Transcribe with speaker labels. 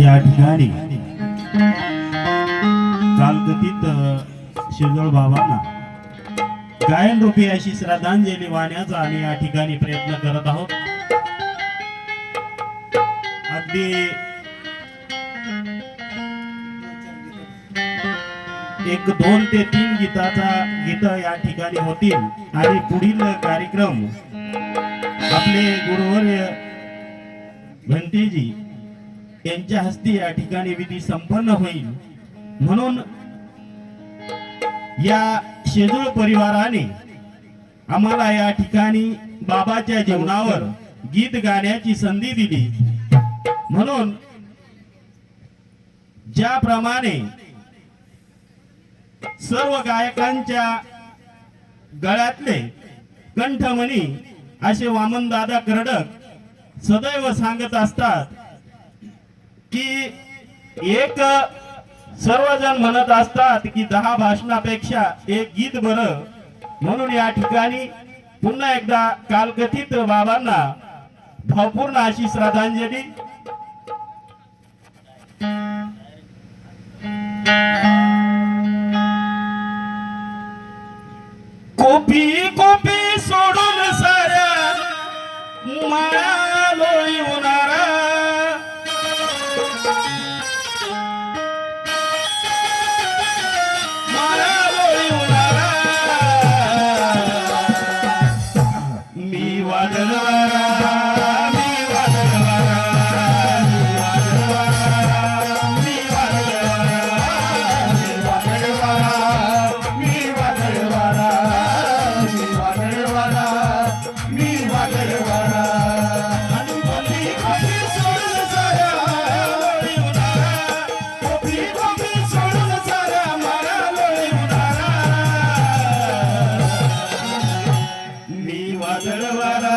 Speaker 1: या ठिकाणी. चालगतीत शिजोळ बाबांना. गायन रूपी अशी श्रद्धांजली वाहण्याचा आम्ही या ठिकाणी प्रयत्न करत आहोत. अगदी एक दोन ते तीन गीताचा गीत या ठिकाणी होतील. आणि पुढील कार्यक्रम आपले गुरुवर्य भंतेजी यांच्या हस्ते या ठिकाणी विधी संपन्न होईल. म्हणून या शेजूळ परिवाराने आम्हाला या ठिकाणी बाबाच्या जीवनावर गीत गाण्याची संधी दिली. म्हणून ज्याप्रमाणे सर्व गायकांच्या गळ्यातले कंठमणी असे वामन दादा करडक सदैव सांगत असतात की एक सर्वजण म्हणत असतात की दहा भाषणापेक्षा एक गीत बर. म्हणून या ठिकाणी पुन्हा एकदा कालकथित बाबांना भरपूर्ण अशी श्रद्धांजली. कोपी कोपी सोडून साऱ्या माया वादळवारा